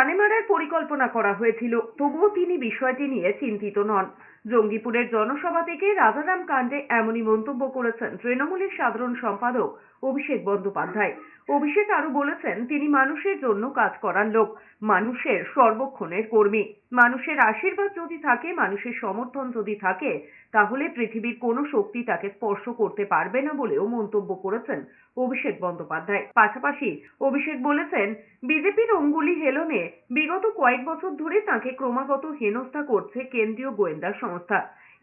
জানে মারার পরিকল্পনা করা হয়েছিল তবুও তিনি বিষয়টি নিয়ে চিন্তিত নন। জঙ্গিপুরের জনসভা থেকে রাজারাম কাণ্ডে এমনই মন্তব্য করেছেন তৃণমূলের সাধারণ সম্পাদক অভিষেক বন্দ্যোপাধ্যায়। অভিষেক আরও বলেছেন, তিনি মানুষের জন্য কাজ করার লোক, মানুষের সর্বক্ষণের কর্মী। মানুষের আশীর্বাদ যদি থাকে, মানুষের সমর্থন যদি থাকে, তাহলে পৃথিবীর কোনো শক্তি তাকে স্পর্শ করতে পারবে না বলেও মন্তব্য করেছেন অভিষেক বন্দ্যোপাধ্যায়। পাশাপাশি অভিষেক বলেছেন, বিজেপির অঙ্গুলি হেলনে বিগত কয়েক বছর ধরে তাকে ক্রমাগত হেনস্থা করছে কেন্দ্রীয় গোয়েন্দা সংস্থা।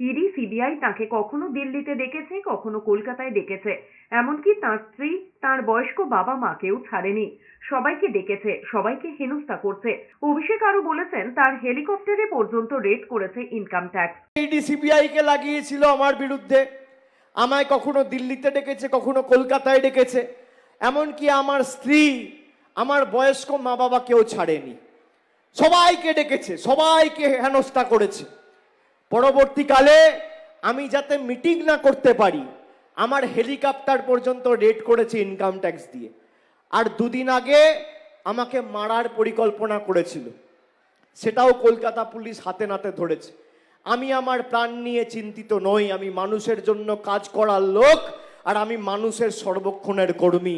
ইডি, সিবিআই তাকে কখনো দিল্লিতে ডেকেছে কখনো কলকাতায় ডেকেছে এমনকি তার স্ত্রী, তার বয়স্ক বাবা মাকেও ছাড়েনি। সবাইকে ডেকেছে সবাইকে হেনস্থা করছে। অভিষেক আরও বলেছেন, তার হেলিকপ্টারে পর্যন্ত রেড করেছে ইনকাম ট্যাক্স ইডি, সিবিআইকে লাগিয়েছিল আমার বিরুদ্ধে। আমায় কখনো দিল্লিতে ডেকেছে, কখনো কলকাতায় ডেকেছে। এমনকি আমার স্ত্রী, আমার বয়স্ক মা বাবা কেউ ছাড়েনি। সবাইকে ডেকেছে, সবাইকে হেনস্থা করেছে। পরবর্তীকালে আমি যাতে মিটিং না করতে পারি, আমার হেলিকপ্টার পর্যন্ত রেড করেছে ইনকাম ট্যাক্স দিয়ে। আর দুদিন আগে আমাকে মারার পরিকল্পনা করেছিল। সেটাও কলকাতা পুলিশ হাতে নাতে ধরেছে। আমি আমার প্রাণ নিয়ে চিন্তিত নই, আমি মানুষের জন্য কাজ করার লোক, আর আমি মানুষের সর্বক্ষণের কর্মী।